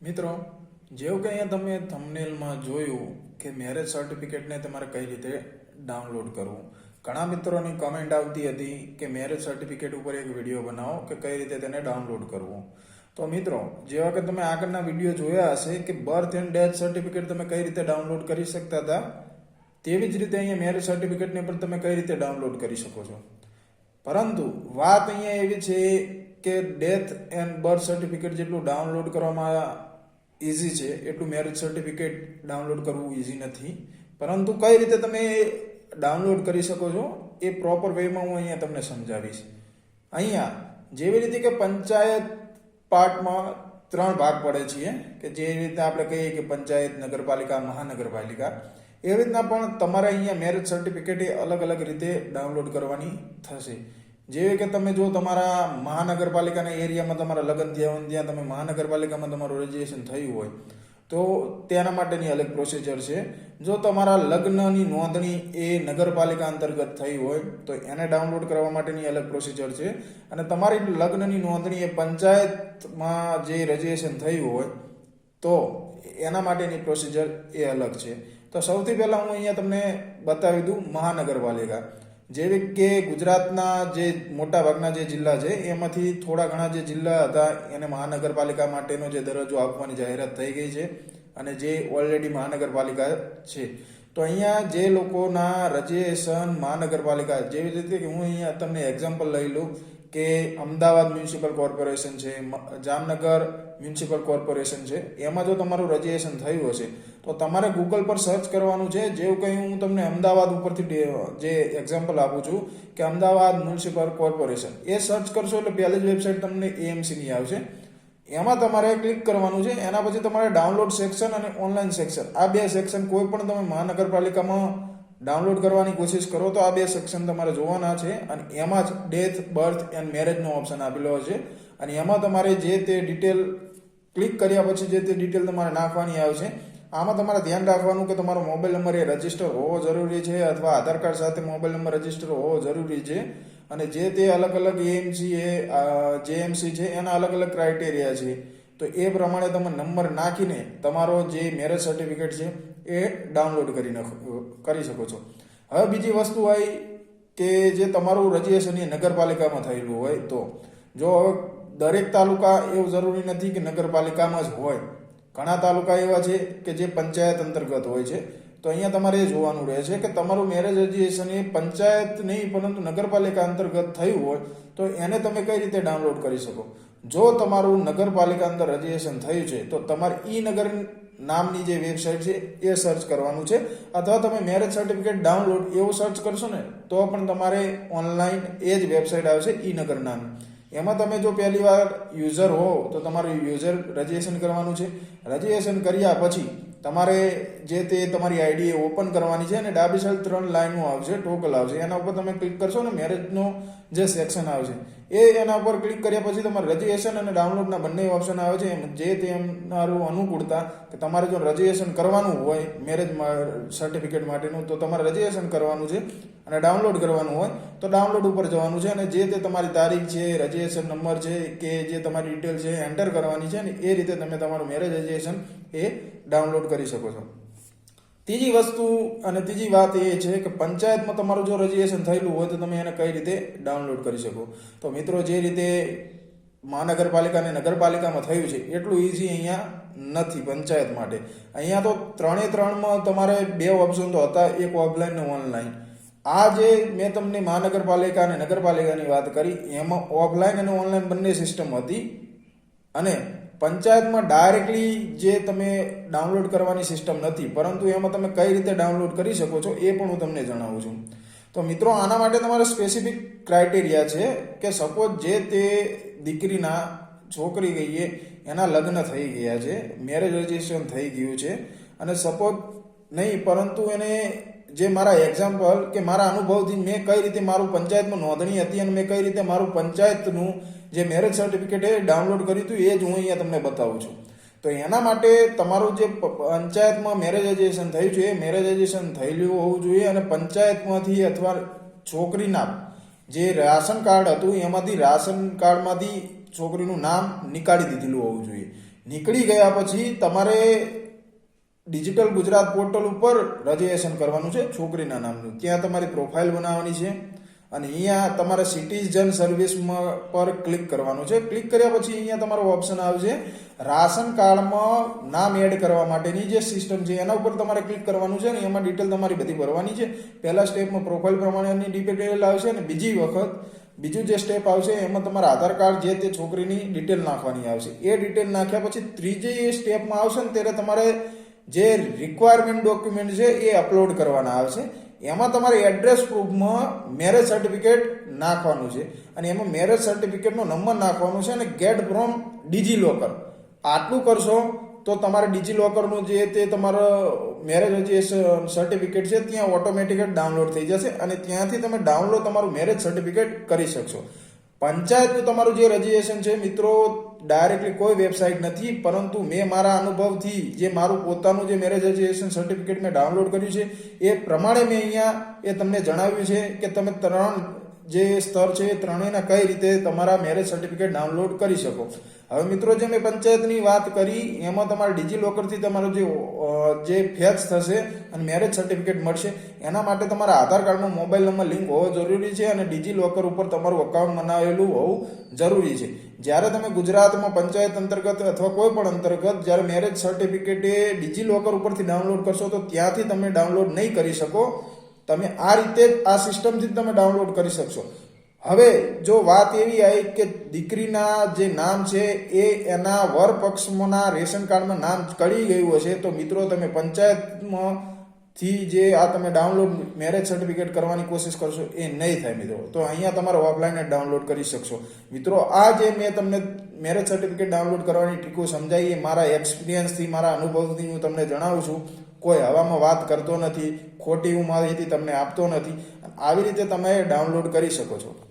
મિત્રો, જેવું કે અહીંયા તમે થંબનેલમાં જોયું કે મેરેજ સર્ટિફિકેટને તમારે કઈ રીતે ડાઉનલોડ કરવું. ઘણા મિત્રોની કમેન્ટ આવતી હતી કે મેરેજ સર્ટિફિકેટ ઉપર એક વીડિયો બનાવો કે કઈ રીતે તેને ડાઉનલોડ કરવું. તો મિત્રો જેવા કે તમે આગળના વીડિયો જોયા હશે કે બર્થ એન્ડ ડેથ સર્ટિફિકેટ તમે કઈ રીતે ડાઉનલોડ કરી શકતા હતા, તેવી જ રીતે અહીંયા મેરેજ સર્ટિફિકેટને પણ તમે કઈ રીતે ડાઉનલોડ કરી શકો છો. પરંતુ વાત અહીંયા એવી છે કે ડેથ એન્ડ બર્થ સર્ટિફિકેટ જેટલું ડાઉનલોડ કરવામાં ઇઝી છે. એટલું મેરેજ સર્ટિફિકેટ ડાઉનલોડ કરવું ઇઝી નથી. પરંતુ કઈ રીતે તમે ડાઉનલોડ કરી શકો છો, એ પ્રોપર વેમાં હું અહીંયા તમને સમજાવીશ. અહીંયા, જેવી રીતે કે પંચાયત પાર્ટમાં ત્રણ ભાગ પડે છે કે જે રીતે આપણે કહીએ કે પંચાયત, નગરપાલિકા, મહાનગરપાલિકા. એ રીતના પણ તમારે અહીંયા મેરેજ સર્ટિફિકેટ એ અલગ અલગ રીતે ડાઉનલોડ કરવાની થશે. જેવી કે તમે જો તમારા મહાનગરપાલિકાના એરિયામાં તમારા લગ્ન હોય ત્યાં તમે મહાનગરપાલિકામાં તમારું રજીસ્ટ્રેશન થયું હોય, તો તેના માટેની અલગ પ્રોસિજર છે. જો તમારા લગ્નની નોંધણી એ નગરપાલિકા અંતર્ગત થઈ હોય, તો એને ડાઉનલોડ કરવા માટેની અલગ પ્રોસિજર છે. અને તમારી લગ્નની નોંધણી એ પંચાયતમાં જે રજીસ્ટ્રેશન થયું હોય, તો એના માટેની પ્રોસિજર એ અલગ છે. તો સૌથી પહેલાં હું અહીંયા તમને બતાવી દઉં મહાનગરપાલિકા. જેવી કે ગુજરાતના જે મોટા ભાગના જે જિલ્લા છે, એમાંથી થોડા ઘણા જે જિલ્લા હતા, એને મહાનગરપાલિકા માટેનો જે દરજ્જો આપવાની જાહેરાત થઈ ગઈ છે અને જે ઓલરેડી મહાનગરપાલિકા છે. તો અહીંયા જે લોકોના રજીસ્ટ્રેશન મહાનગરપાલિકા, જેવી રીતે હું અહીંયા તમને એક્ઝામ્પલ લઈ લઉં કે અમદાવાદ મ્યુનિસિપલ કોર્પોરેશન છે જામનગર મ્યુનિસિપલ કોર્પોરેશન છે, એમાં જો તમારું રજીસ્ટ્રેશન થયું હશે, તો તમારે ગૂગલ પર સર્ચ કરવાનું છે, જેવું કંઈ હું તમને અમદાવાદ ઉપરથી જે એક્ઝામ્પલ આપું છું, કે અમદાવાદ મ્યુનિસિપલ કોર્પોરેશન. એ સર્ચ કરશો એટલે પહેલી જ વેબસાઇટ તમને એએમસીની આવશે. એમાં તમારે ક્લિક કરવાનું છે, એના પછી તમારે ડાઉનલોડ સેક્શન અને ઓનલાઈન સેક્શન આ બે સેક્શન કોઈ પણ તમે મહાનગરપાલિકામાં ડાઉનલોડ કરવાની કોશિશ કરો તો આ બે સેક્શન તમારે જોવાના છે અને એમાં જ ડેથ બર્થ એન્ડ મેરેજનો ઓપ્શન આપેલો છે અને એમાં તમારે જે તે ડિટેલ ક્લિક કર્યા પછી જે તે ડિટેલ તમારે નાખવાની આવશે, આમાં તમારે ધ્યાન રાખવાનું કે તમારો મોબાઈલ નંબર એ રજિસ્ટર હોવો જરૂરી છે અથવા આધાર કાર્ડ સાથે મોબાઈલ નંબર રજિસ્ટર હોવો જરૂરી છે. અને જે તે અલગ અલગ એએમસી એ જેએમસી છે એના અલગ અલગ ક્રાઇટેરિયા છે. તો એ પ્રમાણે તમે નંબર નાખીને તમારો જે મેરેજ સર્ટિફિકેટ છે એ ડાઉનલોડ કરી નાખો, કરી શકો છો. હવે બીજી વસ્તુ આવી કે જે તમારું રજીસ્ટ્રેશન એ નગરપાલિકામાં થયેલું હોય તો, જો હવે દરેક તાલુકા એવું જરૂરી નથી કે નગરપાલિકામાં જ હોય. ઘણા તાલુકા એવા છે કે જે પંચાયત અંતર્ગત હોય છે. તો અહીંયા તમારે એ જોવાનું રહે છે કે તમારું મેરેજ રજીસ્ટ્રેશન એ પંચાયત નહીં, પરંતુ નગરપાલિકા અંતર્ગત થયું હોય, તો એને તમે કઈ રીતે ડાઉનલોડ કરી શકો? જો તમારું નગરપાલિકા અંદર રજીસ્ટ્રેશન થયું છે, તો તમારે ઈ નગર નામની જે વેબસાઇટ છે એ સર્ચ કરવાનું છે. અથવા તમે મેરેજ સર્ટિફિકેટ ડાઉનલોડ એવું સર્ચ કરશો ને, તો પણ તમારે ઓનલાઈન એ જ વેબસાઇટ આવશે ઈ નગર નામ. એમાં તમે જો પહેલી વાર યુઝર હો, તો તમારું યુઝર રજીસ્ટ્રેશન કરવાનું છે. રજીસ્ટ્રેશન કર્યા પછી તમારે જે તે તમારી આઈડી ઓપન કરવાની છે અને ડાબી સાઈડ ત્રણ લાઈનો આવશે, ટોકલ આવશે. એના ઉપર તમે ક્લિક કરશો ને મેરેજનો જે સેક્શન આવશે એ એના ઉપર ક્લિક કર્યા પછી તમારે રજીસ્ટ્રેશન અને ડાઉનલોડના બંને ઓપ્શન આવે છે. જે તમારું અનુકૂળતા કે તમારે જો રજીસ્ટ્રેશન કરવાનું હોય મેરેજ સર્ટિફિકેટ માટેનું, તો તમારે રજીસ્ટ્રેશન કરવાનું છે અને ડાઉનલોડ કરવાનું હોય, તો ડાઉનલોડ ઉપર જવાનું છે અને જે તે તમારી તારીખ છે રજીસ્ટ્રેશન નંબર છે કે જે તમારી ડિટેલ છે એન્ટર કરવાની છે ને એ રીતે તમે તમારું મેરેજ રજીસ્ટ્રેશન એ ડાઉનલોડ કરી શકો છો. ત્રીજી વસ્તુ અને ત્રીજી વાત એ છે કે પંચાયતમાં તમારું જો રજીસ્ટ્રેશન થયેલું હોય તો તમે એને કઈ રીતે ડાઉનલોડ કરી શકો. તો મિત્રો, જે રીતે મહાનગરપાલિકા અને નગરપાલિકામાં થયું છે, એટલું ઇઝી અહીંયા નથી પંચાયત માટે. અહીંયા તો ત્રણે ત્રણમાં તમારે બે ઓપ્શન તો હતા, એક ઓફલાઈન ને ઓનલાઈન આ જે મેં તમને મહાનગરપાલિકા અને નગરપાલિકાની વાત કરી, એમાં ઓફલાઈન અને ઓનલાઈન બંને સિસ્ટમ હતી. અને પંચાયતમાં ડાયરેક્ટલી જે તમે ડાઉનલોડ કરવાની સિસ્ટમ નથી, પરંતુ એમાં તમે કઈ રીતે ડાઉનલોડ કરી શકો છો એ પણ હું તમને જણાવું છું. તો મિત્રો, આના માટે તમારે સ્પેસિફિક ક્રાઇટેરિયા છે કે સપોઝ જે તે દીકરીના છોકરી ગઈએ, એના લગ્ન થઈ ગયા છે મેરેજ રજીસ્ટ્રેશન થઈ ગયું છે, અને સપોઝ નહીં, પરંતુ એને જે મારા એક્ઝામ્પલ કે મારા અનુભવથી મેં કઈ રીતે મારું પંચાયતમાં નોંધણી હતી અને મેં કઈ રીતે મારું પંચાયતનું જે મેરેજ સર્ટિફિકેટ એ ડાઉનલોડ કર્યું હતું એ જ હું અહીંયા તમને બતાવું છું. તો એના માટે તમારું જે પંચાયતમાં મેરેજાઇઝેશન થયું છે, એ મેરેજાઇઝેશન થયેલું હોવું જોઈએ અને પંચાયતમાંથી અથવા છોકરીના જે રાશન કાર્ડ હતું, એમાંથી રાશન કાર્ડમાંથી છોકરીનું નામ નીકાળી દીધેલું હોવું જોઈએ. નીકળી ગયા પછી તમારે ડિજિટલ ગુજરાત પોર્ટલ ઉપર રજીસ્ટ્રેશન કરવાનું છે છોકરીના નામનું. ત્યાં તમારી પ્રોફાઇલ બનાવવાની છે. અને અહીંયા તમારે સિટીઝન સર્વિસ પર ક્લિક કરવાનું છે. ક્લિક કર્યા પછી અહીંયા તમારો ઓપ્શન આવશે. રાશન કાર્ડમાં નામ એડ કરવા માટેની જે સિસ્ટમ છે, એના ઉપર તમારે ક્લિક કરવાનું છે અને એમાં ડિટેલ તમારી બધી ભરવાની છે. પહેલા સ્ટેપમાં પ્રોફાઇલ પ્રમાણેની ડિટેલ આવશે અને બીજી વખત બીજું જે સ્ટેપ આવશે, એમાં તમારા આધાર કાર્ડ જે તે છોકરીની ડિટેલ નાખવાની આવશે. એ ડિટેલ નાખ્યા પછી ત્રીજી સ્ટેપમાં આવશે ને ત્યારે તમારે જે રિક્વાયરમેન્ટ ડોક્યુમેન્ટ છે એ અપલોડ કરવાના આવશે. એમાં તમારે એડ્રેસ પ્રૂફમાં મેરેજ સર્ટિફિકેટ નાખવાનું છે. અને એમાં મેરેજ સર્ટિફિકેટનો નંબર નાખવાનો છે અને ગેટ ફ્રોમ ડિજિલોકર લોકર આટલું કરશો તો તમારે ડિજિલોકરનું જે તે તમારો મેરેજ જે સર્ટિફિકેટ છે, ત્યાં ઓટોમેટિક ડાઉનલોડ થઈ જશે અને ત્યાંથી તમે ડાઉનલોડ તમારું મેરેજ સર્ટિફિકેટ કરી શકશો. પંચાયતનું તમારું જે રજીસ્ટ્રેશન છે, મિત્રો ડાયરેક્ટલી કોઈ વેબસાઇટ નથી, પરંતુ મેં મારા અનુભવથી જે મારું પોતાનું જે મેરેજ રજિસ્ટ્રેશન સર્ટિફિકેટ મેં ડાઉનલોડ કર્યું છે, એ પ્રમાણે મેં અહીંયા એ તમને જણાવ્યું છે કે તમે ત્રણ જે સ્તર છે એ ત્રણેયના કઈ રીતે તમારા મેરેજ સર્ટિફિકેટ ડાઉનલોડ કરી શકો. હવે મિત્રો, જે મેં પંચાયતની વાત કરી, એમાં તમારે ડિજિલોકરથી તમારું જે જે ફેચ થશે અને મેરેજ સર્ટિફિકેટ મળશે, એના માટે તમારા આધાર કાર્ડનો મોબાઈલ નંબર, લિંક હોવો જરૂરી છે અને ડિજીલોકર ઉપર તમારું અકાઉન્ટ બનાવેલું હોવું જરૂરી છે. જ્યારે તમે ગુજરાતમાં પંચાયત અંતર્ગત અથવા કોઈ પણ અંતર્ગત જ્યારે મેરેજ સર્ટિફિકેટ એ ડિજીલોકર ઉપરથી ડાઉનલોડ કરશો, તો ત્યાંથી તમે ડાઉનલોડ નહીં કરી શકો. તમે આ રીતે આ સિસ્ટમથી તમે ડાઉનલોડ કરી શકશો. હવે જો વાત એવી આવી કે દીકરીના જે નામ છે એ એના વર પક્ષના રેશન કાર્ડમાં નામ કળી ગયું હશે, તો મિત્રો તમે પંચાયતમાં થી જે આ તમે ડાઉનલોડ મેરેજ સર્ટિફિકેટ કરવાની કોશિશ કરશો એ નહીં થાય મિત્રો. તો અહીંયા તમારે ઓફલાઈન જ ડાઉનલોડ કરી શકશો. મિત્રો, આ જે મેં તમને મેરેજ સર્ટિફિકેટ ડાઉનલોડ કરવાની ટ્રીકો સમજાવી એ મારા એક્સપિરિયન્સથી મારા અનુભવથી હું તમને જણાવું છું. કોઈ હવામાં વાત કરતો નથી, ખોટી હું માહિતી તમને આપતો નથી. આવી રીતે તમે ડાઉનલોડ કરી શકો છો.